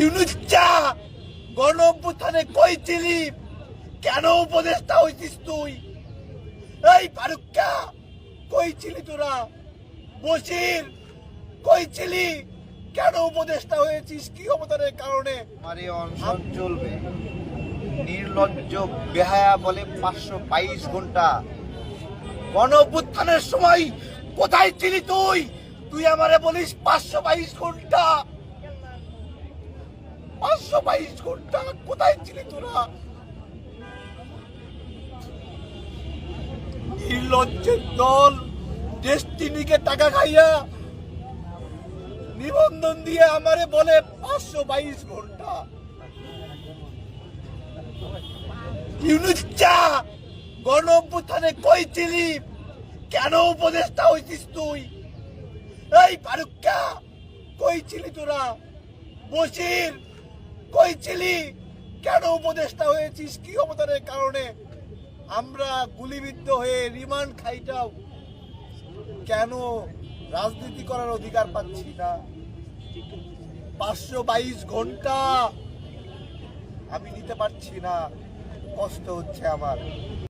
ইউনুচ্চা গণ অভ্যুত্থানে কই ছিলি? কেন উপদেষ্টা হয়েছিস তুই? এই ফারুক্কা, কই ছিলি তোরা? বসির কই ছিলি? কেন উপদেষ্টা হয়েছিস? কি অবদানের কারণে? এই অনশন চলবে। নির্লজ্জ, বেহায়া বলে পাঁচশো বাইশ ঘণ্টা। গণ অভ্যুত্থানের সময় কোথায় ছিলি তুই? তুই আমারে বলিস পাঁচশো বাইশ ঘণ্টা। বাইশ ঘণ্টা কোথায় ছিলি তোরা? নির্লজ্জের দল, ডেস্টিনিকে টাকা খাইয়া নিবন্ধন দিয়ে আমারে বলে পাঁচশো বাইশ ঘণ্টা। ইউনুচ্চা গণ অভ্যুত্থানে কই ছিলি? কেন উপদেষ্টা হয়েছিস তুই? এই ফারুক্কা, কই ছিলি তোরা? বসির কই ছিলি কেন উপদেষ্টা হয়েছিস? কি অবদানের কারণে? আমরা গুলিবিদ্ধ হয়ে রিমান্ড খাইটাও। কেন রাজনীতি করার অধিকার পাচ্ছি না? পাঁচশো বাইশ ঘণ্টা আমি নিতে পারছি না। কষ্ট হচ্ছে আমার।